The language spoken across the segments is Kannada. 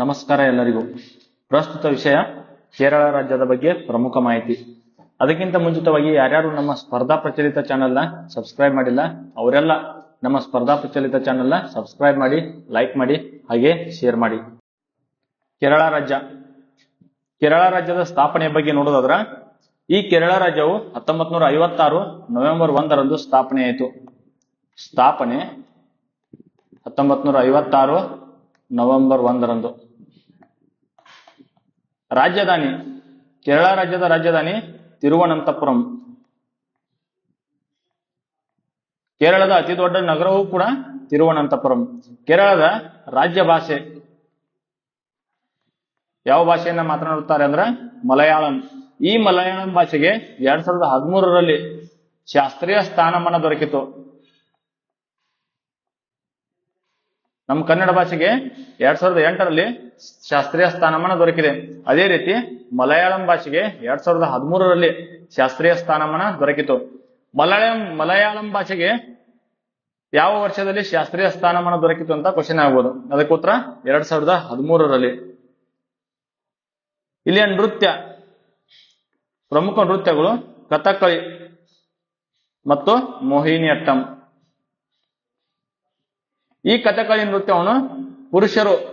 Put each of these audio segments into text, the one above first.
ನಮಸ್ಕಾರ ಎಲ್ಲರಿಗೂ. ಪ್ರಸ್ತುತ ವಿಷಯ ಕೇರಳ ರಾಜ್ಯದ ಬಗ್ಗೆ ಪ್ರಮುಖ ಮಾಹಿತಿ. ಅದಕ್ಕಿಂತ ಮುಂಚಿತವಾಗಿ ಯಾರ್ಯಾರು ನಮ್ಮ ಸ್ಪರ್ಧಾ ಪ್ರಚಲಿತ ಚಾನೆಲ್ನ ಸಬ್ಸ್ಕ್ರೈಬ್ ಮಾಡಿಲ್ಲ, ಅವರೆಲ್ಲ ನಮ್ಮ ಸ್ಪರ್ಧಾ ಪ್ರಚಲಿತ ಚಾನೆಲ್ನ ಸಬ್ಸ್ಕ್ರೈಬ್ ಮಾಡಿ, ಲೈಕ್ ಮಾಡಿ, ಹಾಗೆ ಶೇರ್ ಮಾಡಿ. ಕೇರಳ ರಾಜ್ಯ. ಕೇರಳ ರಾಜ್ಯದ ಸ್ಥಾಪನೆಯ ಬಗ್ಗೆ ನೋಡೋದಾದ್ರ, ಈ ಕೇರಳ ರಾಜ್ಯವು ಹತ್ತೊಂಬತ್ ನೂರ ಐವತ್ತಾರು ನವೆಂಬರ್ ಒಂದರಂದು ಸ್ಥಾಪನೆಯಾಯಿತು ಸ್ಥಾಪನೆ ಹತ್ತೊಂಬತ್ ನೂರ ಐವತ್ತಾರು ನವೆಂಬರ್ ಒಂದರಂದು. ರಾಜಧಾನಿ, ಕೇರಳ ರಾಜ್ಯದ ರಾಜಧಾನಿ ತಿರುವನಂತಪುರಂ. ಕೇರಳದ ಅತಿ ದೊಡ್ಡ ನಗರವೂ ಕೂಡ ತಿರುವನಂತಪುರಂ. ಕೇರಳದ ರಾಜ್ಯ ಭಾಷೆ. ಯಾವ ಭಾಷೆಯನ್ನ ಮಾತನಾಡುತ್ತಾರೆ ಅಂದ್ರೆ ಮಲಯಾಳಂ. ಈ ಮಲಯಾಳಂ ಭಾಷೆಗೆ ಎರಡ್ ಸಾವಿರದ ಹದಿಮೂರರಲ್ಲಿ ಶಾಸ್ತ್ರೀಯ ಸ್ಥಾನಮಾನ ದೊರಕಿತು. ನಮ್ಮ ಕನ್ನಡ ಭಾಷೆಗೆ ಎರಡ್ ಸಾವಿರದ ಎಂಟರಲ್ಲಿ ಶಾಸ್ತ್ರೀಯ ಸ್ಥಾನಮಾನ ದೊರಕಿದೆ. ಅದೇ ರೀತಿ ಮಲಯಾಳಂ ಭಾಷೆಗೆ ಎರಡ್ ಸಾವಿರದ ಹದಿಮೂರರಲ್ಲಿ ಶಾಸ್ತ್ರೀಯ ಸ್ಥಾನಮಾನ ದೊರಕಿತು. ಮಲಯಾಳಂ ಮಲಯಾಳಂ ಭಾಷೆಗೆ ಯಾವ ವರ್ಷದಲ್ಲಿ ಶಾಸ್ತ್ರೀಯ ಸ್ಥಾನಮಾನ ದೊರಕಿತು ಅಂತ ಕ್ವಶನ್ ಆಗ್ಬೋದು. ಅದಕ್ಕೆ ಉತ್ತರ ಎರಡ್ ಸಾವಿರದ ಹದಿಮೂರರಲ್ಲಿ. ಇಲ್ಲಿಯ ನೃತ್ಯ, ಪ್ರಮುಖ ನೃತ್ಯಗಳು ಕಥಕ್ಕಳಿ ಮತ್ತು ಮೋಹಿನಿಯಟ್ಟಂ. ಈ ಕಥಕಳಿ ನೃತ್ಯವನ್ನು ಪುರುಷರು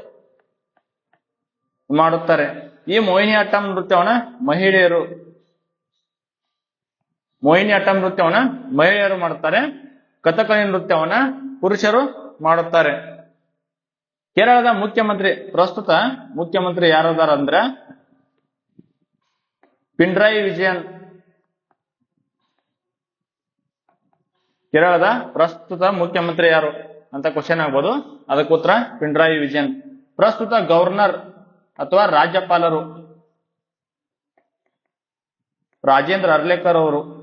ಮಾಡುತ್ತಾರೆ. ಈ ಮೋಹಿನಿ ನೃತ್ಯವನ್ನ ಮಹಿಳೆಯರು. ಮೋಹಿನಿ ನೃತ್ಯವನ್ನ ಮಹಿಳೆಯರು ಮಾಡುತ್ತಾರೆ. ಕಥಕಳಿ ನೃತ್ಯವನ್ನ ಪುರುಷರು ಮಾಡುತ್ತಾರೆ. ಕೇರಳದ ಮುಖ್ಯಮಂತ್ರಿ, ಪ್ರಸ್ತುತ ಮುಖ್ಯಮಂತ್ರಿ ಯಾರದಾರ ಅಂದ್ರ ಪಿಂಡ್ರಾಯಿ ವಿಜಯನ್. ಕೇರಳದ ಪ್ರಸ್ತುತ ಮುಖ್ಯಮಂತ್ರಿ ಯಾರು? ಅಂತ ಕ್ವಶನ್ ಆಗ್ಬೋದು. ಅದಕ್ಕೆ ಉತ್ತರ ಪಿಂಡ್ರಾಯಿ ವಿಜಯನ್. ಪ್ರಸ್ತುತ ಗವರ್ನರ್ ಅಥವಾ ರಾಜ್ಯಪಾಲರು ರಾಜೇಂದ್ರ ಅರ್ಲೇಕರ್ ಅವರು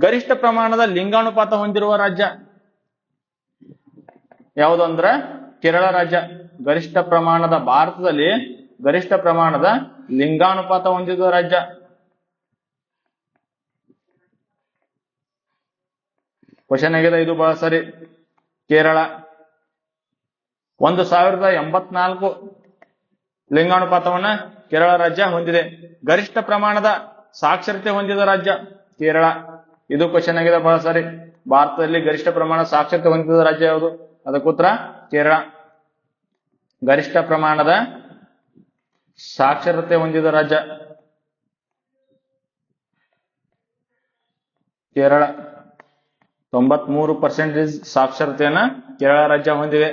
ಗರಿಷ್ಠ ಪ್ರಮಾಣದ ಲಿಂಗಾನುಪಾತ ಹೊಂದಿರುವ ರಾಜ್ಯ ಯಾವುದು ಅಂದ್ರೆ ಕೇರಳ ರಾಜ್ಯ. ಗರಿಷ್ಠ ಪ್ರಮಾಣದ ಭಾರತದಲ್ಲಿ ಗರಿಷ್ಠ ಪ್ರಮಾಣದ ಲಿಂಗಾನುಪಾತ ಹೊಂದಿರುವ ರಾಜ್ಯ. ಕ್ವಶನ್ ಆಗಿದೆ ಇದು ಬಹಳ ಸರಿ. ಕೇರಳ ಒಂದು ಸಾವಿರದ ಎಂಬತ್ನಾಲ್ಕು ಲಿಂಗಾನುಪಾತವನ್ನ ಕೇರಳ ರಾಜ್ಯ ಹೊಂದಿದೆ. ಗರಿಷ್ಠ ಪ್ರಮಾಣದ ಸಾಕ್ಷರತೆ ಹೊಂದಿದ ರಾಜ್ಯ ಕೇರಳ. ಇದು ಕ್ವಶನ್ ಆಗಿದೆ ಬಹಳ ಸರಿ. ಭಾರತದಲ್ಲಿ ಗರಿಷ್ಠ ಪ್ರಮಾಣ ಸಾಕ್ಷರತೆ ಹೊಂದಿದ ರಾಜ್ಯ ಯಾವುದು? ಅದಕ್ಕೂತ್ರ ಕೇರಳ. ಗರಿಷ್ಠ ಪ್ರಮಾಣದ ಸಾಕ್ಷರತೆ ಹೊಂದಿದ ರಾಜ್ಯ ಕೇರಳ. ತೊಂಬತ್ಮೂರು ಪರ್ಸೆಂಟೇಜ್ ಸಾಕ್ಷರತೆಯನ್ನ ಕೇರಳ ರಾಜ್ಯ ಹೊಂದಿದೆ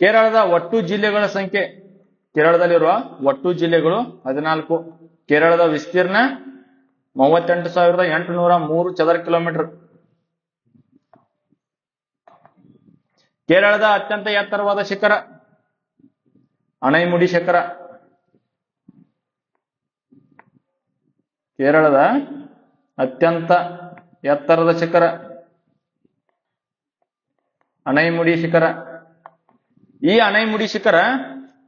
ಕೇರಳದ ಒಟ್ಟು ಜಿಲ್ಲೆಗಳ ಸಂಖ್ಯೆ, ಕೇರಳದಲ್ಲಿರುವ ಒಟ್ಟು ಜಿಲ್ಲೆಗಳು ಹದಿನಾಲ್ಕು. ಕೇರಳದ ವಿಸ್ತೀರ್ಣ ಮೂವತ್ತೆಂಟು ಸಾವಿರದ ಎಂಟುನೂರ ಮೂರು ಚದರ ಕಿಲೋಮೀಟರ್. ಕೇರಳದ ಅತ್ಯಂತ ಎತ್ತರವಾದ ಶಿಖರ, ಅಣೈಮುಡಿ ಶಿಖರ. ಕೇರಳದ ಅತ್ಯಂತ ಎತ್ತರದ ಶಿಖರ, ಅಣೈಮುಡಿ ಶಿಖರ. ಈ ಅಣೈಮುಡಿ ಶಿಖರ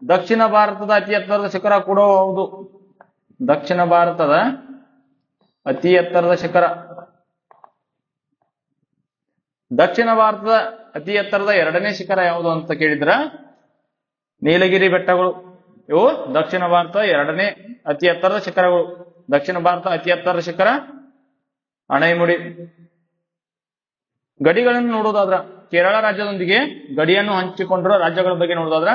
ದಕ್ಷಿಣ ಭಾರತದ ಅತಿ ಎತ್ತರದ ಶಿಖರ ಕೂಡ ಹೌದು. ದಕ್ಷಿಣ ಭಾರತದ ಅತಿ ಎತ್ತರದ ಶಿಖರ. ದಕ್ಷಿಣ ಭಾರತದ ಅತಿ ಎತ್ತರದ ಎರಡನೇ ಶಿಖರ ಯಾವುದು ಅಂತ ಕೇಳಿದ್ರ? ನೀಲಗಿರಿ ಬೆಟ್ಟಗಳು. ಇವು ದಕ್ಷಿಣ ಭಾರತ ಎರಡನೇ ಅತಿ ಎತ್ತರದ ಶಿಖರಗಳು. ದಕ್ಷಿಣ ಭಾರತ ಅತಿ ಎತ್ತರದ ಶಿಖರ ಅಣೈಮುಡಿ ಗಡಿಗಳನ್ನು ನೋಡುವುದಾದ್ರ ಕೇರಳ ರಾಜ್ಯದೊಂದಿಗೆ ಗಡಿಯನ್ನು ಹಂಚಿಕೊಂಡಿರುವ ರಾಜ್ಯಗಳ ಬಗ್ಗೆ ನೋಡೋದಾದ್ರೆ,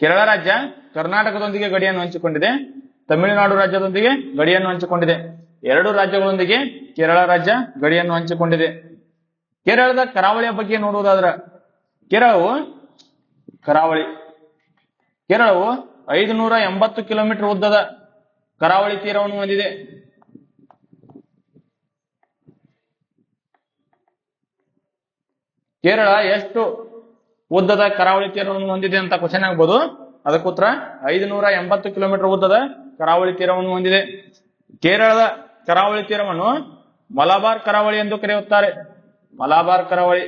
ಕೇರಳ ರಾಜ್ಯ ಕರ್ನಾಟಕದೊಂದಿಗೆ ಗಡಿಯನ್ನು ಹಂಚಿಕೊಂಡಿದೆ, ತಮಿಳುನಾಡು ರಾಜ್ಯದೊಂದಿಗೆ ಗಡಿಯನ್ನು ಹಂಚಿಕೊಂಡಿದೆ, ಎರಡು ರಾಜ್ಯಗಳೊಂದಿಗೆ ಕೇರಳ ರಾಜ್ಯ ಗಡಿಯನ್ನು ಹಂಚಿಕೊಂಡಿದೆ. ಕೇರಳದ ಕರಾವಳಿಯ ಬಗ್ಗೆ ನೋಡುವುದಾದ್ರ ಕೇರಳವು ಕರಾವಳಿ, ಕೇರಳವು ಐದು ನೂರ ಎಂಬತ್ತು ಕಿಲೋಮೀಟರ್ ಉದ್ದದ ಕರಾವಳಿ ತೀರವನ್ನು ಹೊಂದಿದೆ. ಕೇರಳ ಎಷ್ಟು ಉದ್ದದ ಕರಾವಳಿ ತೀರವನ್ನು ಹೊಂದಿದೆ ಅಂತ ಕ್ವಶನ್ ಆಗ್ಬೋದು? ಅದಕ್ಕೂತ್ರ ಐದುನೂರ ಐದು ನೂರ ಎಂಬತ್ತು ಕಿಲೋಮೀಟರ್ ಉದ್ದದ ಕರಾವಳಿ ತೀರವನ್ನು ಹೊಂದಿದೆ. ಕೇರಳದ ಕರಾವಳಿ ತೀರವನ್ನು ಮಲಬಾರ್ ಕರಾವಳಿ ಎಂದು ಕರೆಯುತ್ತಾರೆ. ಮಲಬಾರ್ ಕರಾವಳಿ.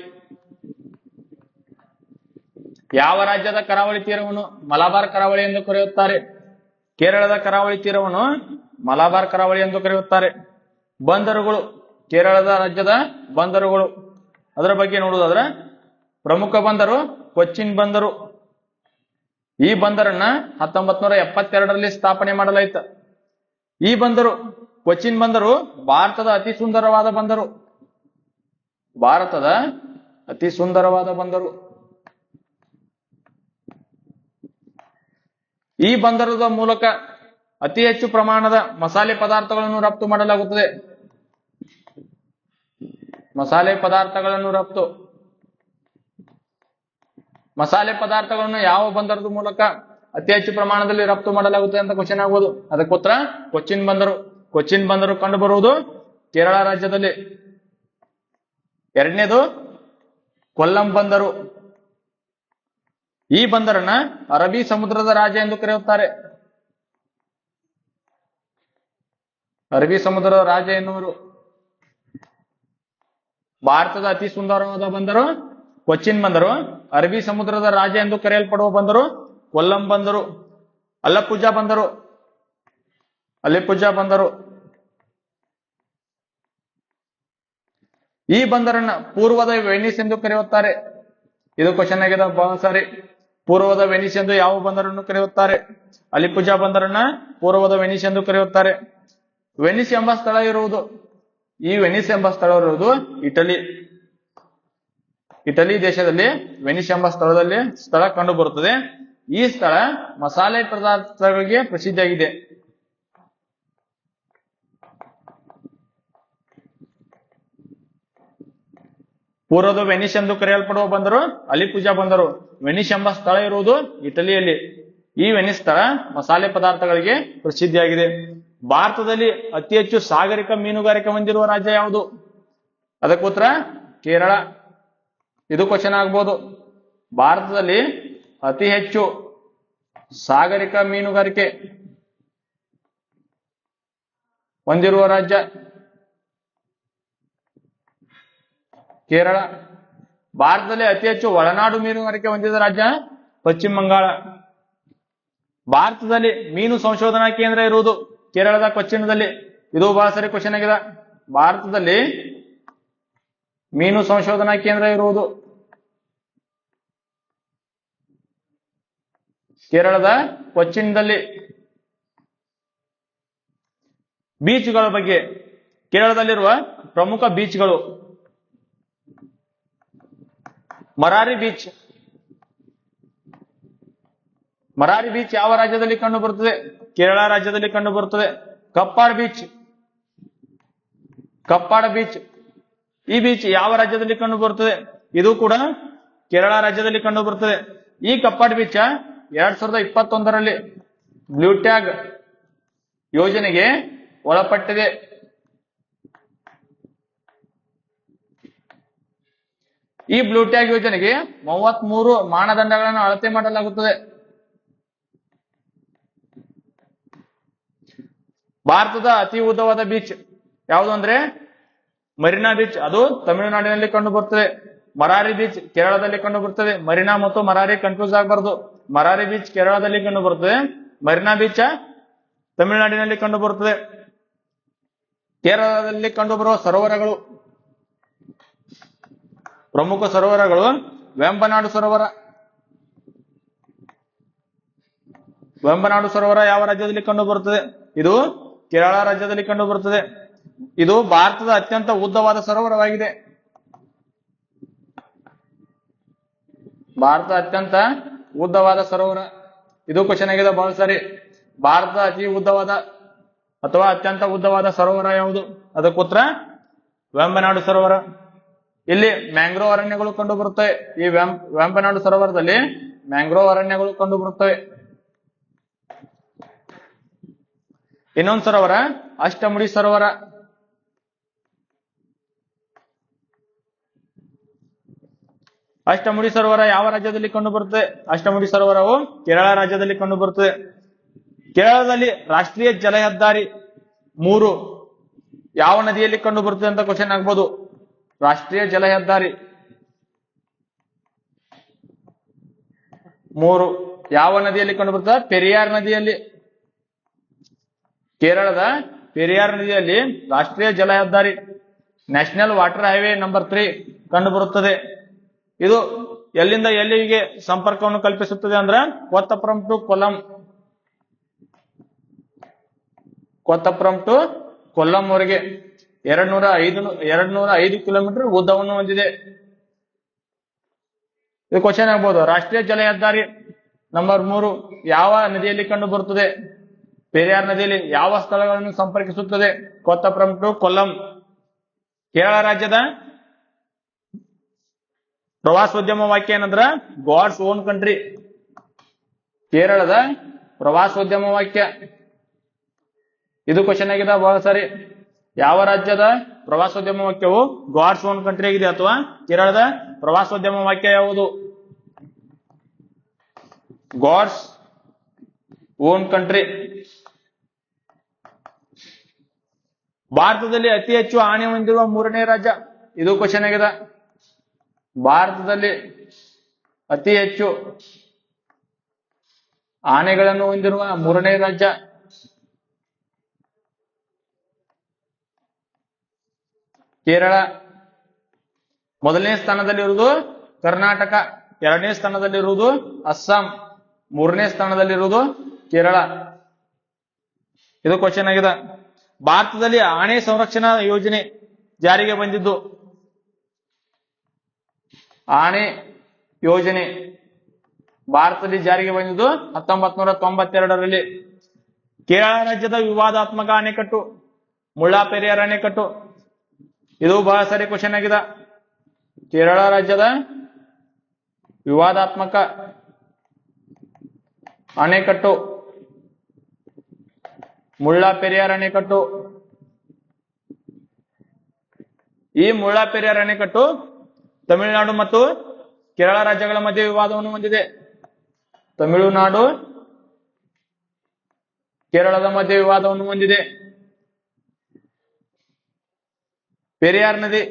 ಯಾವ ರಾಜ್ಯದ ಕರಾವಳಿ ತೀರವನ್ನು ಮಲಬಾರ್ ಕರಾವಳಿ ಎಂದು ಕರೆಯುತ್ತಾರೆ? ಕೇರಳದ ಕರಾವಳಿ ತೀರವನ್ನು ಮಲಬಾರ್ ಕರಾವಳಿ ಎಂದು ಕರೆಯುತ್ತಾರೆ. ಬಂದರುಗಳು, ಕೇರಳದ ರಾಜ್ಯದ ಬಂದರುಗಳು. ಅದರ ಬಗ್ಗೆ ನೋಡುವುದಾದ್ರೆ, ಪ್ರಮುಖ ಬಂದರು, ಕೊಚ್ಚಿನ್ ಬಂದರು. ಈ ಬಂದರನ್ನ ಹತ್ತೊಂಬತ್ ನೂರ ಎಪ್ಪತ್ತೆರಡರಲ್ಲಿ ಸ್ಥಾಪನೆ ಮಾಡಲಾಯಿತು. ಈ ಬಂದರು, ಕೊಚ್ಚಿನ್ ಬಂದರು, ಭಾರತದ ಅತಿ ಸುಂದರವಾದ ಬಂದರು. ಭಾರತದ ಅತಿ ಸುಂದರವಾದ ಬಂದರು. ಈ ಬಂದರದ ಮೂಲಕ ಅತಿ ಹೆಚ್ಚು ಪ್ರಮಾಣದ ಮಸಾಲೆ ಪದಾರ್ಥಗಳನ್ನು ರಫ್ತು ಮಾಡಲಾಗುತ್ತದೆ. ಮಸಾಲೆ ಪದಾರ್ಥಗಳನ್ನು ರಫ್ತು. ಮಸಾಲೆ ಪದಾರ್ಥಗಳನ್ನು ಯಾವ ಬಂದರದ ಮೂಲಕ ಅತಿ ಹೆಚ್ಚು ಪ್ರಮಾಣದಲ್ಲಿ ರಫ್ತು ಮಾಡಲಾಗುತ್ತದೆ ಅಂತ ಕ್ವಶನ್ ಆಗ್ಬೋದು ಅದಕ್ಕೆ ಉತ್ತರ, ಕೊಚ್ಚಿನ್ ಬಂದರು. ಕೊಚ್ಚಿನ್ ಬಂದರು ಕಂಡು ಬರುವುದು ಕೇರಳ ರಾಜ್ಯದಲ್ಲಿ. ಎರಡನೇದು, ಕೊಲ್ಲಂ ಬಂದರು. ಈ ಬಂದರನ್ನ ಅರಬಿ ಸಮುದ್ರದ ರಾಜ ಎಂದು ಕರೆಯುತ್ತಾರೆ. ಅರಬಿ ಸಮುದ್ರದ ರಾಜ ಎನ್ನುವರು. ಭಾರತದ ಅತಿ ಸುಂದರವಾದ ಬಂದರು, ಕೊಚ್ಚಿನ್ ಬಂದರು ಅರಬಿ ಸಮುದ್ರದ ರಾಜ ಎಂದು ಕರೆಯಲ್ಪಡುವ ಬಂದರು, ಕೊಲ್ಲಂ ಬಂದರು, ಅಲ್ಲಪುಜಾ ಬಂದರು, ಅಲ್ಲಿಪುಜಾ ಬಂದರು. ಈ ಬಂದರನ್ನ ಪೂರ್ವದ ವೆನಿಸ್ ಎಂದು ಕರೆಯುತ್ತಾರೆ. ಇದು ಕ್ವಶನ್ ಆಗಿದೆ ಬಹಳ ಸಾರಿ. ಪೂರ್ವದ ವೆನಿಸ್ ಎಂದು ಯಾವ ಬಂದರನ್ನು ಕರೆಯುತ್ತಾರೆ? ಅಲಿಪುಜಾ ಬಂದರನ್ನ ಪೂರ್ವದ ವೆನಿಸ್ ಎಂದು ಕರೆಯುತ್ತಾರೆ. ವೆನಿಸ್ ಎಂಬ ಸ್ಥಳ ಇರುವುದು ಈ ವೆನಿಸ್ ಎಂಬ ಸ್ಥಳ ಇರುವುದು ಇಟಲಿ. ಇಟಲಿ ದೇಶದಲ್ಲಿ ವೆನಿಸ್ ಎಂಬ ಸ್ಥಳದಲ್ಲಿ ಸ್ಥಳ ಕಂಡು ಬರುತ್ತದೆ. ಈ ಸ್ಥಳ ಮಸಾಲೆ ಪದಾರ್ಥಗಳಿಗೆ ಪ್ರಸಿದ್ಧಿಯಾಗಿದೆ. ಪೂರ್ವದ ವೆನಿಸ್ ಎಂದು ಕರೆಯಲ್ಪಡುವ ಬಂದರು ಅಲಿಪೂಜಾ ಬಂದರು. ವೆನಿಸ್ ಎಂಬ ಸ್ಥಳ ಇರುವುದು ಇಟಲಿಯಲ್ಲಿ. ಈ ವೆನಿಸ್ ಸ್ಥಳ ಮಸಾಲೆ ಪದಾರ್ಥಗಳಿಗೆ ಪ್ರಸಿದ್ಧಿಯಾಗಿದೆ. ಭಾರತದಲ್ಲಿ ಅತಿ ಹೆಚ್ಚು ಸಾಗರಿಕ ಮೀನುಗಾರಿಕೆ ಹೊಂದಿರುವ ರಾಜ್ಯ ಯಾವುದು? ಅದಕ್ಕೆ ಉತ್ತರ, ಕೇರಳ. ಇದು ಕ್ವಶನ್ ಆಗ್ಬೋದು. ಭಾರತದಲ್ಲಿ ಅತಿ ಹೆಚ್ಚು ಸಾಗರಿಕ ಮೀನುಗಾರಿಕೆ ಹೊಂದಿರುವ ರಾಜ್ಯ ಕೇರಳ. ಭಾರತದಲ್ಲಿ ಅತಿ ಹೆಚ್ಚು ಒಳನಾಡು ಮೀನುಗಾರಿಕೆ ಹೊಂದಿದ ರಾಜ್ಯ ಪಶ್ಚಿಮ ಬಂಗಾಳ. ಭಾರತದಲ್ಲಿ ಮೀನು ಸಂಶೋಧನಾ ಕೇಂದ್ರ ಇರುವುದು ಕೇರಳದ ಕೊಚ್ಚಿನದಲ್ಲಿ ಇದು ಬಹಳ ಸರಿ ಕ್ವಶನ್ ಆಗಿದೆ. ಭಾರತದಲ್ಲಿ ಮೀನು ಸಂಶೋಧನಾ ಕೇಂದ್ರ ಇರುವುದು. ಕೇರಳದ ಕೊಚ್ಚಿನದಲ್ಲಿ ಬೀಚ್ಗಳ ಬಗ್ಗೆ, ಕೇರಳದಲ್ಲಿರುವ ಪ್ರಮುಖ ಬೀಚ್ಗಳು. ಮರಾರಿ ಬೀಚ್. ಮರಾರಿ ಬೀಚ್ ಯಾವ ರಾಜ್ಯದಲ್ಲಿ ಕಂಡು ಬರುತ್ತದೆ? ಕೇರಳ ರಾಜ್ಯದಲ್ಲಿ ಕಂಡು ಬರುತ್ತದೆ. ಕಪ್ಪಾಡ್ ಬೀಚ್. ಕಪ್ಪಾಡ ಬೀಚ್. ಈ ಬೀಚ್ ಯಾವ ರಾಜ್ಯದಲ್ಲಿ ಕಂಡು ಬರುತ್ತದೆ? ಇದು ಕೂಡ ಕೇರಳ ರಾಜ್ಯದಲ್ಲಿ ಕಂಡು ಬರುತ್ತದೆ. ಈ ಕಪ್ಪಾಡ್ ಬೀಚ್ ಎರಡ್ ಸಾವಿರದ ಇಪ್ಪತ್ತೊಂದರಲ್ಲಿ ಬ್ಲೂ ಟ್ಯಾಗ್ ಯೋಜನೆಗೆ ಒಳಪಟ್ಟಿದೆ. ಈ ಬ್ಲೂ ಟ್ಯಾಗ್ ಯೋಜನೆಗೆ ಮೂವತ್ತ್ ಮೂರು ಮಾನದಂಡಗಳನ್ನು ಅಳತೆ ಮಾಡಲಾಗುತ್ತದೆ. ಭಾರತದ ಅತಿ ಉದ್ದವಾದ ಬೀಚ್ ಯಾವುದು ಅಂದ್ರೆ? ಮರೀನಾ ಬೀಚ್ ಅದು ತಮಿಳುನಾಡಿನಲ್ಲಿ ಕಂಡು ಬರ್ತದೆ. ಮರಾರಿ ಬೀಚ್ ಕೇರಳದಲ್ಲಿ ಕಂಡು ಬರ್ತದೆ. ಮರೀನಾ ಮತ್ತು ಮರಾರಿ ಕನ್ಫ್ಯೂಸ್ ಆಗಬಾರ್ದು. ಮರಾರಿ ಬೀಚ್ ಕೇರಳದಲ್ಲಿ ಕಂಡು ಬರ್ತದೆ. ಮರೀನಾ ಬೀಚ್ ತಮಿಳುನಾಡಿನಲ್ಲಿ ಕಂಡು ಬರುತ್ತದೆ ಕೇರಳದಲ್ಲಿ ಕಂಡುಬರುವ ಸರೋವರಗಳು. ಪ್ರಮುಖ ಸರೋವರಗಳು ವೆಂಬನಾಡು ಸರೋವರ. ವೆಂಬನಾಡು ಸರೋವರ ಯಾವ ರಾಜ್ಯದಲ್ಲಿ ಕಂಡು ಬರುತ್ತದೆ ಇದು ಕೇರಳ ರಾಜ್ಯದಲ್ಲಿ ಕಂಡು ಬರುತ್ತದೆ ಇದು ಭಾರತದ ಅತ್ಯಂತ ಉದ್ದವಾದ ಸರೋವರವಾಗಿದೆ. ಭಾರತ ಅತ್ಯಂತ ಉದ್ದವಾದ ಸರೋವರ. ಇದು ಕ್ವಶನ್ ಆಗಿದೆ ಬಹಳ ಸರಿ. ಭಾರತದ ಅತಿ ಉದ್ದವಾದ ಅಥವಾ ಅತ್ಯಂತ ಉದ್ದವಾದ ಸರೋವರ ಯಾವುದು? ಅದಕ್ಕೆ ಉತ್ತರ ವೆಂಬನಾಡು ಸರೋವರ. ಇಲ್ಲಿ ಮ್ಯಾಂಗ್ರೋವ್ ಅರಣ್ಯಗಳು ಕಂಡು ಬರುತ್ತವೆ ಈ ವೆಂಬನಾಡು ಸರೋವರದಲ್ಲಿ ಮ್ಯಾಂಗ್ರೋವ್ ಅರಣ್ಯಗಳು ಕಂಡು ಬರುತ್ತವೆ ಇನ್ನೊಂದು ಸರೋವರ ಅಷ್ಟಮುಡಿ ಸರೋವರ ಅಷ್ಟಮುಡಿ ಸರೋವರ ಯಾವ ರಾಜ್ಯದಲ್ಲಿ ಕಂಡು ಬರುತ್ತೆ? ಅಷ್ಟಮುಡಿ ಸರೋವರವು ಕೇರಳ ರಾಜ್ಯದಲ್ಲಿ ಕಂಡು ಬರುತ್ತದೆ ಕೇರಳದಲ್ಲಿ ರಾಷ್ಟ್ರೀಯ ಜಲ ಹೆದ್ದಾರಿ ಮೂರು ಯಾವ ನದಿಯಲ್ಲಿ ಕಂಡು ಬರುತ್ತೆ ಅಂತ ಕ್ವಶನ್ ಆಗ್ಬೋದು. ರಾಷ್ಟ್ರೀಯ ಜಲ ಹೆದ್ದಾರಿ ಮೂರು ಯಾವ ನದಿಯಲ್ಲಿ ಕಂಡು ಬರ್ತದೆ ಪೆರಿಯಾರ್ ನದಿಯಲ್ಲಿ. ಕೇರಳದ ಪೆರಿಯಾರ್ ನದಿಯಲ್ಲಿ ರಾಷ್ಟ್ರೀಯ ಜಲ ಹೆದ್ದಾರಿ national water highway number three ಕಂಡುಬರುತ್ತದೆ. ಇದು ಎಲ್ಲಿಂದ ಎಲ್ಲಿಗೆ ಸಂಪರ್ಕವನ್ನು ಕಲ್ಪಿಸುತ್ತದೆ ಅಂದ್ರ ಕೊತ್ತಪುರಂ ಟು ಕೊಲ್ಲಂ. ಕೊತ್ತಪುರಂ ಟು ಕೊಲ್ಲಂ ವರೆಗೆ ಎರಡ್ ಐದು ಐದು ಕಿಲೋಮೀಟರ್ ಉದ್ದವನ್ನು ಹೊಂದಿದೆ. ಇದು ಕ್ವಶನ್ ಆಗ್ಬೋದು. ರಾಷ್ಟ್ರೀಯ ಜಲ ಹೆದ್ದಾರಿ ನಂಬರ್ ಮೂರು ಯಾವ ನದಿಯಲ್ಲಿ ಕಂಡು ಬರುತ್ತದೆ ಪೆರಿಯಾರ್ ನದಿಯಲ್ಲಿ ಯಾವ ಸ್ಥಳಗಳನ್ನು ಸಂಪರ್ಕಿಸುತ್ತದೆ? ಕೊತ್ತಪುರಂ ಟು ಕೊಲ್ಲಂ. ಕೇರಳ ರಾಜ್ಯದ ಪ್ರವಾಸೋದ್ಯಮ ವಾಕ್ಯ ಏನಂದ್ರ? ಗಾಡ್ಸ್ ಓನ್ ಕಂಟ್ರಿ ಕೇರಳದ ಪ್ರವಾಸೋದ್ಯಮ ವಾಕ್ಯ. ಇದು ಕ್ವಶನ್ ಆಗಿದೆ ಬಹಳ ಸಾರಿ. ಯಾವ ರಾಜ್ಯದ ಪ್ರವಾಸೋದ್ಯಮ ವಾಕ್ಯವು ಗಾಡ್ಸ್ ಓನ್ ಕಂಟ್ರಿ ಆಗಿದೆ ಅಥವಾ ಕೇರಳದ ಪ್ರವಾಸೋದ್ಯಮ ವಾಕ್ಯ ಯಾವುದು? ಗಾಡ್ಸ್ ಓನ್ ಕಂಟ್ರಿ ಭಾರತದಲ್ಲಿ ಅತಿ ಹೆಚ್ಚು ಆನೆ ಹೊಂದಿರುವ ಮೂರನೇ ರಾಜ್ಯ? ಇದು ಕ್ವಶನ್ ಆಗಿದೆ. ಭಾರತದಲ್ಲಿ ಅತಿ ಹೆಚ್ಚು ಆನೆಗಳನ್ನು ಹೊಂದಿರುವ ಮೂರನೇ ರಾಜ್ಯ? ಕೇರಳ. ಮೊದಲನೇ ಸ್ಥಾನದಲ್ಲಿರುವುದು ಕರ್ನಾಟಕ. ಎರಡನೇ ಸ್ಥಾನದಲ್ಲಿರುವುದು ಅಸ್ಸಾಂ. ಮೂರನೇ ಸ್ಥಾನದಲ್ಲಿರುವುದು ಕೇರಳ. ಇದು ಕ್ವಶನ್ ಆಗಿದೆ. ಭಾರತದಲ್ಲಿ ಆಣೆ ಸಂರಕ್ಷಣಾ ಯೋಜನೆ ಜಾರಿಗೆ ಬಂದಿದ್ದು. ಆಣೆ ಯೋಜನೆ ಭಾರತದಲ್ಲಿ ಜಾರಿಗೆ ಬಂದಿದ್ದು ಹತ್ತೊಂಬತ್ ನೂರ ತೊಂಬತ್ತೆರಡರಲ್ಲಿ. ಕೇರಳ ರಾಜ್ಯದ ವಿವಾದಾತ್ಮಕ ಅಣೆಕಟ್ಟು, ಮುಳ್ಳಾ ಪೆರಿಯಾರ್ ಅಣೆಕಟ್ಟು. ಇದು ಬಹಳ ಸರಿ ಕ್ವಶನ್ ಆಗಿದೆ. ಕೇರಳ ರಾಜ್ಯದ ವಿವಾದಾತ್ಮಕ ಅಣೆಕಟ್ಟು ಮುಳ್ಳಾ ಪೆರಿಯಾರ್ ಅಣೆಕಟ್ಟು. ಈ ಮುಳ್ಳಾ ಪೆರಿಯಾರ್ ಅಣೆಕಟ್ಟು ತಮಿಳುನಾಡು ಮತ್ತು ಕೇರಳ ರಾಜ್ಯಗಳ ಮಧ್ಯೆ ವಿವಾದವನ್ನು ಹೊಂದಿದೆ. ತಮಿಳುನಾಡು ಕೇರಳದ ಮಧ್ಯೆ ವಿವಾದವನ್ನು ಹೊಂದಿದೆ. ಪೆರಿಯಾರ್ ನದಿ.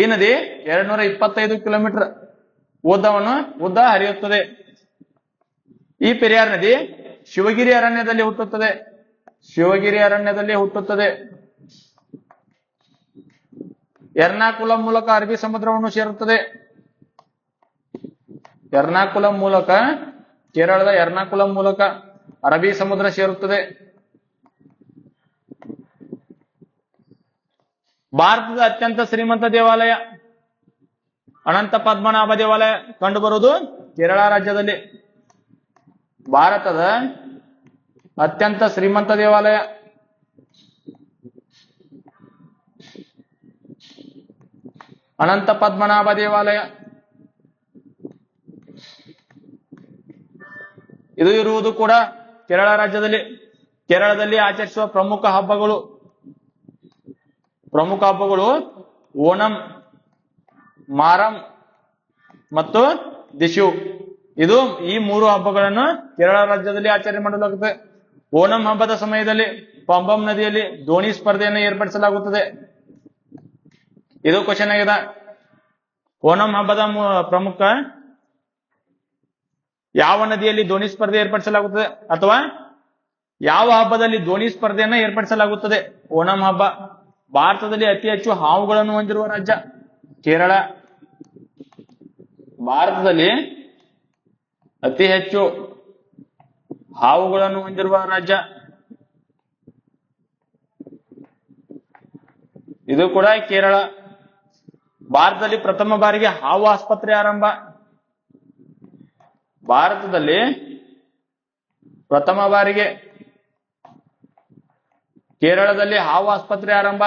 ಈ ನದಿ ಎರಡ್ ನೂರ ಇಪ್ಪತ್ತೈದು ಕಿಲೋಮೀಟರ್ ಉದ್ದವನ್ನು, ಉದ್ದ ಹರಿಯುತ್ತದೆ. ಈ ಪೆರಿಯಾರ್ ನದಿ ಶಿವಗಿರಿ ಅರಣ್ಯದಲ್ಲಿ ಹುಟ್ಟುತ್ತದೆ. ಶಿವಗಿರಿ ಅರಣ್ಯದಲ್ಲಿ ಹುಟ್ಟುತ್ತದೆ. ಎರ್ನಾಕುಲಂ ಮೂಲಕ ಅರಬ್ಬಿ ಸಮುದ್ರವನ್ನು ಸೇರುತ್ತದೆ. ಎರ್ನಾಕುಲಂ ಮೂಲಕ, ಕೇರಳದ ಎರ್ನಾಕುಲಂ ಮೂಲಕ ಅರಬ್ಬಿ ಸಮುದ್ರ ಸೇರುತ್ತದೆ. ಭಾರತದ ಅತ್ಯಂತ ಶ್ರೀಮಂತ ದೇವಾಲಯ, ಅನಂತ ಪದ್ಮನಾಭ ದೇವಾಲಯ ಕಂಡುಬರುವುದು ಕೇರಳ ರಾಜ್ಯದಲ್ಲಿ. ಭಾರತದ ಅತ್ಯಂತ ಶ್ರೀಮಂತ ದೇವಾಲಯ. ಅನಂತ ಪದ್ಮನಾಭ ದೇವಾಲಯ. ಇದು ಇರುವುದು ಕೂಡ ಕೇರಳ ರಾಜ್ಯದಲ್ಲಿ. ಕೇರಳದಲ್ಲಿ ಆಚರಿಸುವ ಪ್ರಮುಖ ಹಬ್ಬಗಳು. ಪ್ರಮುಖ ಹಬ್ಬಗಳು ಓಣಂ, ಮಾರಂ ಮತ್ತು ದಿಶು. ಇದು ಈ ಮೂರು ಹಬ್ಬಗಳನ್ನು ಕೇರಳ ರಾಜ್ಯದಲ್ಲಿ ಆಚರಣೆ ಮಾಡಲಾಗುತ್ತದೆ. ಓಣಂ ಹಬ್ಬದ ಸಮಯದಲ್ಲಿ ಪಂಬಂ ನದಿಯಲ್ಲಿ ದೋಣಿ ಸ್ಪರ್ಧೆಯನ್ನು ಏರ್ಪಡಿಸಲಾಗುತ್ತದೆ. ಇದು ಕ್ವಶನ್ ಆಗಿದೆ. ಓಣಂ ಹಬ್ಬದ ಪ್ರಮುಖ ಯಾವ ನದಿಯಲ್ಲಿ ದೋಣಿ ಸ್ಪರ್ಧೆ ಏರ್ಪಡಿಸಲಾಗುತ್ತದೆ? ಅಥವಾ ಯಾವ ಹಬ್ಬದಲ್ಲಿ ದೋಣಿ ಸ್ಪರ್ಧೆಯನ್ನ ಏರ್ಪಡಿಸಲಾಗುತ್ತದೆ? ಓಣಂ ಹಬ್ಬ ಭಾರತದಲ್ಲಿ ಅತಿ ಹೆಚ್ಚು ಹಾವುಗಳನ್ನು ಹೊಂದಿರುವ ರಾಜ್ಯ ಕೇರಳ. ಭಾರತದಲ್ಲಿ ಅತಿ ಹೆಚ್ಚು ಹಾವುಗಳನ್ನು ಹೊಂದಿರುವ ರಾಜ್ಯ ಇದು ಕೂಡ ಕೇರಳ. ಭಾರತದಲ್ಲಿ ಪ್ರಥಮ ಬಾರಿಗೆ ಹಾವು ಆಸ್ಪತ್ರೆ ಆರಂಭ. ಭಾರತದಲ್ಲಿ ಪ್ರಥಮ ಬಾರಿಗೆ ಕೇರಳದಲ್ಲಿ ಹಾವು ಆಸ್ಪತ್ರೆ ಆರಂಭ.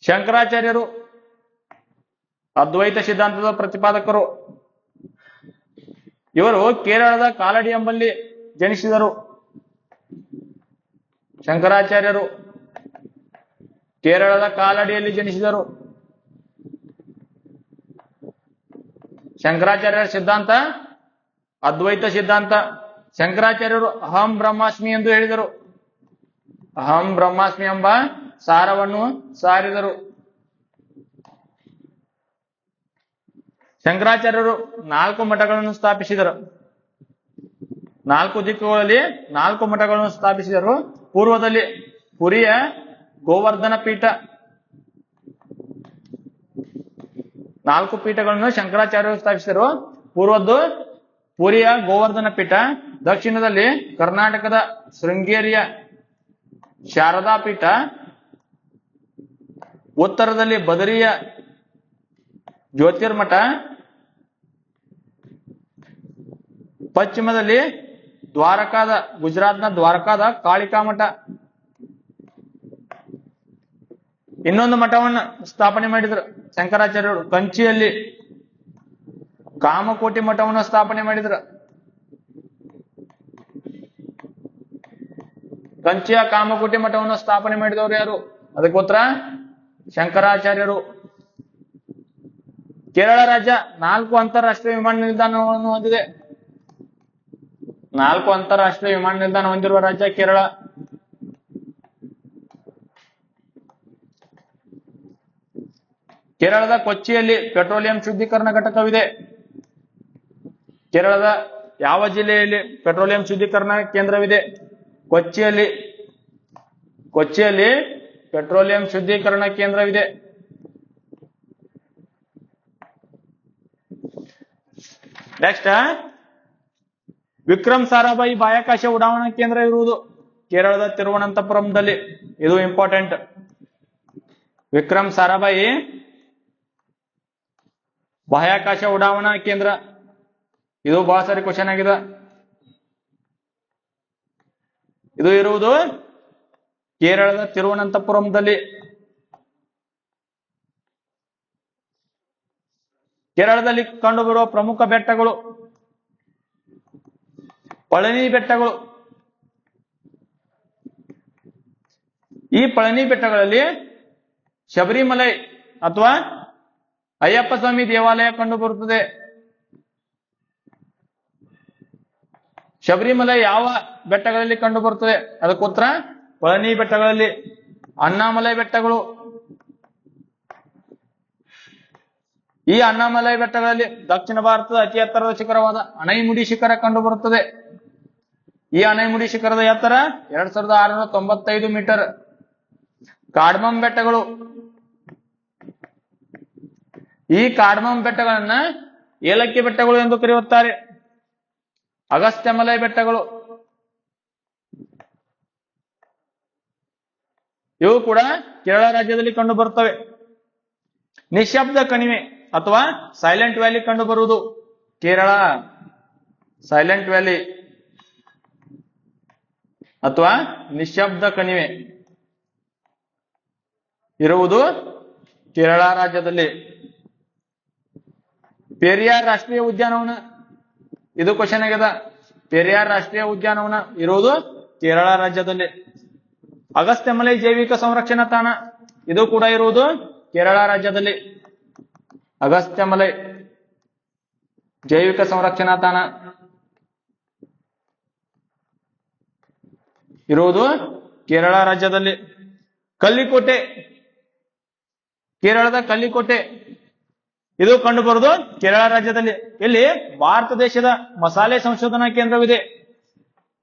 ಶಂಕರಾಚಾರ್ಯರು ಅದ್ವೈತ ಸಿದ್ಧಾಂತದ ಪ್ರತಿಪಾದಕರು. ಇವರು ಕೇರಳದ ಕಾಲಡಿ ಎಂಬಲ್ಲಿ ಜನಿಸಿದರು. ಶಂಕರಾಚಾರ್ಯರು ಕೇರಳದ ಕಾಲಡಿಯಲ್ಲಿ ಜನಿಸಿದರು. ಶಂಕರಾಚಾರ್ಯರ ಸಿದ್ಧಾಂತ, ಅದ್ವೈತ ಸಿದ್ಧಾಂತ. ಶಂಕರಾಚಾರ್ಯರು ಅಹಂ ಬ್ರಹ್ಮಾಸ್ಮಿ ಎಂದು ಹೇಳಿದರು. ಅಹಂ ಬ್ರಹ್ಮಾಸ್ಮಿ ಎಂಬ ಸಾರವನ್ನು ಸಾರಿದರು. ಶಂಕರಾಚಾರ್ಯರು ನಾಲ್ಕು ಮಠಗಳನ್ನು ಸ್ಥಾಪಿಸಿದರು. ನಾಲ್ಕು ದಿಕ್ಕುಗಳಲ್ಲಿ ನಾಲ್ಕು ಮಠಗಳನ್ನು ಸ್ಥಾಪಿಸಿದರು. ಪೂರ್ವದಲ್ಲಿ ಪುರಿಯ ಗೋವರ್ಧನ ಪೀಠ. ನಾಲ್ಕು ಪೀಠಗಳನ್ನು ಶಂಕರಾಚಾರ್ಯರು ಸ್ಥಾಪಿಸಿದರು. ಪೂರ್ವದ್ದು ಪುರಿಯ ಗೋವರ್ಧನ ಪೀಠ. ದಕ್ಷಿಣದಲ್ಲಿ ಕರ್ನಾಟಕದ ಶೃಂಗೇರಿಯ ಶಾರದಾ ಪೀಠ. ಉತ್ತರದಲ್ಲಿ ಬದರಿಯ ಜ್ಯೋತಿರ್ಮಠ. ಪಶ್ಚಿಮದಲ್ಲಿ ದ್ವಾರಕಾದ, ಗುಜರಾತ್ನ ದ್ವಾರಕಾದ ಕಾಳಿಕಾ ಮಠ. ಇನ್ನೊಂದು ಮಠವನ್ನು ಸ್ಥಾಪನೆ ಮಾಡಿದ್ರು ಶಂಕರಾಚಾರ್ಯರು. ಕಂಚಿಯಲ್ಲಿ ಕಾಮಕೋಟಿ ಮಠವನ್ನು ಸ್ಥಾಪನೆ ಮಾಡಿದ್ರು. ಕಂಚಿಯ ಕಾಮಕೋಟಿ ಮಠವನ್ನು ಸ್ಥಾಪನೆ ಮಾಡಿದವರು ಯಾರು? ಅದಕ್ಕೋತ್ರ ಶಂಕರಾಚಾರ್ಯರು. ಕೇರಳ ರಾಜ್ಯ ನಾಲ್ಕು ಅಂತಾರಾಷ್ಟ್ರೀಯ ವಿಮಾನ ನಿಲ್ದಾಣವನ್ನು ಹೊಂದಿದೆ. ನಾಲ್ಕು ಅಂತಾರಾಷ್ಟ್ರೀಯ ವಿಮಾನ ನಿಲ್ದಾಣ ಹೊಂದಿರುವ ರಾಜ್ಯ ಕೇರಳ. ಕೇರಳದ ಕೊಚ್ಚಿಯಲ್ಲಿ ಪೆಟ್ರೋಲಿಯಂ ಶುದ್ಧೀಕರಣ ಘಟಕವಿದೆ. ಕೇರಳದ ಯಾವ ಜಿಲ್ಲೆಯಲ್ಲಿ ಪೆಟ್ರೋಲಿಯಂ ಶುದ್ಧೀಕರಣ ಕೇಂದ್ರವಿದೆ? ಕೊಚ್ಚಿಯಲ್ಲಿ ಕೊಚ್ಚಿಯಲ್ಲಿ ಪೆಟ್ರೋಲಿಯಂ ಶುದ್ಧೀಕರಣ ಕೇಂದ್ರವಿದೆ. ನೆಕ್ಸ್ಟ್ ವಿಕ್ರಮ್ ಸಾರಾಭಾಯಿ ಬಾಹ್ಯಾಕಾಶ ಉಡಾವಣಾ ಕೇಂದ್ರ ಇರುವುದು. ಕೇರಳದ ತಿರುವನಂತಪುರಂದಲ್ಲಿ ಇದು ಇಂಪಾರ್ಟೆಂಟ್ ವಿಕ್ರಮ್ ಸಾರಾಭಾಯಿ ಬಾಹ್ಯಾಕಾಶ ಉಡಾವಣಾ ಕೇಂದ್ರ. ಇದು ಬಹಳ ಸಾರಿ ಕ್ವಶನ್ ಆಗಿದೆ. ಇದು ಇರುವುದು ಕೇರಳದ ತಿರುವನಂತಪುರಂದಲ್ಲಿ. ಕೇರಳದಲ್ಲಿ ಕಂಡುಬರುವ ಪ್ರಮುಖ ಬೆಟ್ಟಗಳು. ಪಳನಿ ಬೆಟ್ಟಗಳು. ಈ ಪಳನಿ ಬೆಟ್ಟಗಳಲ್ಲಿ ಶಬರಿಮಲೈ ಅಥವಾ ಅಯ್ಯಪ್ಪ ಸ್ವಾಮಿ ದೇವಾಲಯ ಕಂಡು ಬರುತ್ತದೆ. ಶಬರಿಮಲೈ ಯಾವ ಬೆಟ್ಟಗಳಲ್ಲಿ ಕಂಡು ಬರುತ್ತದೆ? ಅದಕ್ಕೋತ್ರ ಪಳನಿ ಬೆಟ್ಟಗಳಲ್ಲಿ. ಅಣ್ಣಾಮಲೈ ಬೆಟ್ಟಗಳು. ಈ ಅಣ್ಣಾಮಲೈ ಬೆಟ್ಟಗಳಲ್ಲಿ ದಕ್ಷಿಣ ಭಾರತದ ಅತಿ ಎತ್ತರದ ಶಿಖರವಾದ ಅಣೈಮುಡಿ ಶಿಖರ ಕಂಡು ಬರುತ್ತದೆ. ಈ ಅನೈಮುಡಿ ಶಿಖರದ ಎತ್ತರ ಎರಡ್ ಸಾವಿರದ ಆರುನೂರ ತೊಂಬತ್ತೈದು ಮೀಟರ್. ಕಾಡ್ಮಂ ಬೆಟ್ಟಗಳು. ಈ ಕಾಡ್ಮಂ ಬೆಟ್ಟಗಳನ್ನ ಏಲಕ್ಕಿ ಬೆಟ್ಟಗಳು ಎಂದು ಕರೆಯುತ್ತಾರೆ. ಅಗಸ್ತ್ಯಮಲೈ ಬೆಟ್ಟಗಳು. ಇವು ಕೂಡ ಕೇರಳ ರಾಜ್ಯದಲ್ಲಿ ಕಂಡು ಬರುತ್ತವೆ. ನಿಶಬ್ದ ಕಣಿವೆ ಅಥವಾ ಸೈಲೆಂಟ್ ವ್ಯಾಲಿ ಕಂಡು ಬರುವುದು. ಕೇರಳ ಸೈಲೆಂಟ್ ವ್ಯಾಲಿ ಅಥವಾ ನಿಶಬ್ದ ಕಣಿವೆ. ಇರುವುದು ಕೇರಳ ರಾಜ್ಯದಲ್ಲಿ. ಪೆರಿಯಾರ್ ರಾಷ್ಟ್ರೀಯ ಉದ್ಯಾನವನ. ಇದು ಕ್ವಶನ್ ಆಗ್ಯದ. ಪೆರಿಯಾರ್ ರಾಷ್ಟ್ರೀಯ ಉದ್ಯಾನವನ. ಇರುವುದು ಕೇರಳ ರಾಜ್ಯದಲ್ಲಿ. ಅಗಸ್ತ್ಯಮಲೈ ಜೈವಿಕ ಸಂರಕ್ಷಣಾ ತಾಣ. ಇದು ಕೂಡ ಇರುವುದು ಕೇರಳ ರಾಜ್ಯದಲ್ಲಿ. ಅಗಸ್ತ್ಯಮಲೈ ಜೈವಿಕ ಸಂರಕ್ಷಣಾ ತಾಣ. ಇರುವುದು ಕೇರಳ ರಾಜ್ಯದಲ್ಲಿ. ಕಲ್ಲಿಕೋಟೆ. ಕೇರಳದ ಕಲ್ಲಿಕೋಟೆ. ಇದು ಕಂಡು ಬರುವುದು ಕೇರಳ ರಾಜ್ಯದಲ್ಲಿ. ಇಲ್ಲಿ ಭಾರತ ದೇಶದ ಮಸಾಲೆ ಸಂಶೋಧನಾ ಕೇಂದ್ರವಿದೆ.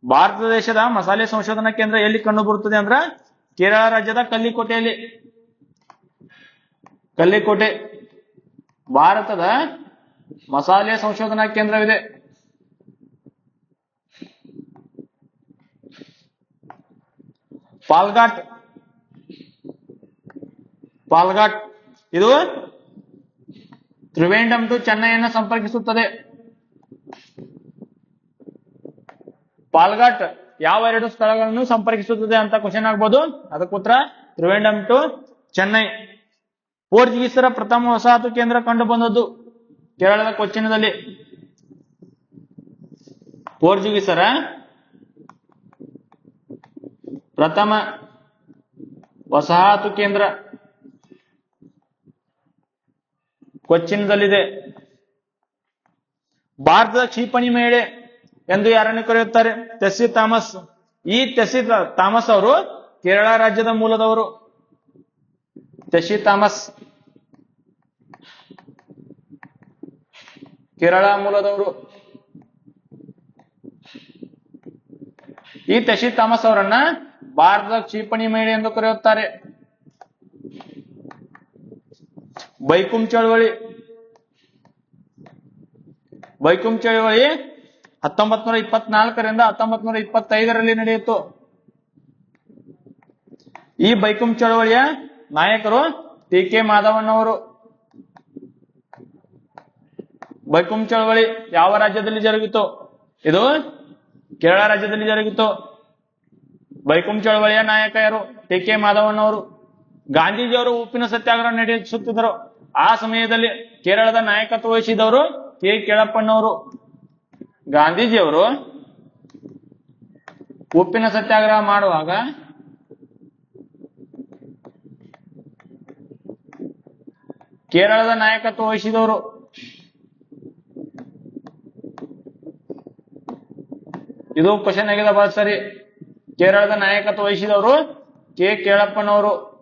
ಭಾರತ ದೇಶದ ಮಸಾಲೆ ಸಂಶೋಧನಾ ಕೇಂದ್ರ ಎಲ್ಲಿ ಕಂಡು ಬರುತ್ತದೆ ಅಂದ್ರ ಕೇರಳ ರಾಜ್ಯದ ಕಲ್ಲಿಕೋಟೆಯಲ್ಲಿ. ಕಲ್ಲಿಕೋಟೆ. ಭಾರತದ ಮಸಾಲೆ ಸಂಶೋಧನಾ ಕೇಂದ್ರವಿದೆ. ಪಾಲ್ಘಾಟ್. ಪಾಲ್ಘಾಟ್. ಇದು ತ್ರಿವೇಂಡಮ್ ಟು ಚೆನ್ನೈಯನ್ನು ಸಂಪರ್ಕಿಸುತ್ತದೆ. ಪಾಲ್ಘಾಟ್ ಯಾವ ಎರಡು ಸ್ಥಳಗಳನ್ನು ಸಂಪರ್ಕಿಸುತ್ತದೆ ಅಂತ ಕ್ವಶನ್ ಆಗ್ಬೋದು? ಅದಕ್ಕೆ ಉತ್ತರ ತ್ರಿವೇಂಡಂ ಟು ಚೆನ್ನೈ. ಪೋರ್ಚುಗೀಸರ ಪ್ರಥಮ ವಸಾಹತು ಕೇಂದ್ರ ಕಂಡು ಬಂದದ್ದು ಕೇರಳದ ಕೊಚ್ಚಿನದಲ್ಲಿ. ಪೋರ್ಚುಗೀಸರ ಪ್ರಥಮ ವಸಾಹತು ಕೇಂದ್ರ ಕೊಚ್ಚಿನದಲ್ಲಿದೆ. ಭಾರತದ ಕ್ಷಿಪಣಿ ಮಹಿಳೆ ಎಂದು ಯಾರನ್ನು ಕರೆಯುತ್ತಾರೆ? ತೆಸ್ಸಿ ತಾಮಸ್ ಈ ತೆಸ್ಸಿ ತಾಮಸ್ ಅವರು ಕೇರಳ ರಾಜ್ಯದ ಮೂಲದವರು. ತೆಸ್ಸಿ ತಾಮಸ್ ಕೇರಳ ಮೂಲದವರು. ಈ ತಶಿ ತಾಮಸ್ ಅವರನ್ನ ಭಾರತದ ಕ್ಷಿಪಣಿ ಮಹಿಳೆ ಎಂದು ಕರೆಯುತ್ತಾರೆ. ಬೈಕುಂ ಚಳವಳಿ. ಬೈಕುಂ ಚಳವಳಿ ಹತ್ತೊಂಬತ್ ನೂರ ಇಪ್ಪತ್ನಾಲ್ಕರಿಂದ ಹತ್ತೊಂಬತ್ ನೂರ ಇಪ್ಪತ್ತೈದರಲ್ಲಿ ನಡೆಯಿತು. ಈ ಬೈಕುಂ ಚಳವಳಿಯ ನಾಯಕರು ಟಿ ಕೆ ಮಾಧವಣ್ಣವರು ಬೈಕುಂ ಚಳವಳಿ ಯಾವ ರಾಜ್ಯದಲ್ಲಿ ಜರುಗಿತು? ಇದು ಕೇರಳ ರಾಜ್ಯದಲ್ಲಿ ಜರುಗಿತು. ಬೈಕುಂ ಚಳವಳಿಯ ನಾಯಕ ಯಾರು ಟಿ ಕೆ ಮಾಧವಣ್ಣವರು ಗಾಂಧೀಜಿಯವರು ಉಪ್ಪಿನ ಸತ್ಯಾಗ್ರಹ ನಡೆಸುತ್ತಿದ್ದರು. ಆ ಸಮಯದಲ್ಲಿ ಕೇರಳದ ನಾಯಕತ್ವ ವಹಿಸಿದವರು ಕೆ ಕೆಳಪ್ಪನವರು. ಗಾಂಧೀಜಿಯವರು ಉಪ್ಪಿನ ಸತ್ಯಾಗ್ರಹ ಮಾಡುವಾಗ ಕೇರಳದ ನಾಯಕತ್ವ ವಹಿಸಿದವರು. ಇದು ಕ್ವಶನ್ ಆಗಿದೆ ಬಾ ಸರಿ ಕೇರಳದ ನಾಯಕತ್ವ ವಹಿಸಿದವರು ಕೆ. ಕೇಳಪ್ಪನವರು.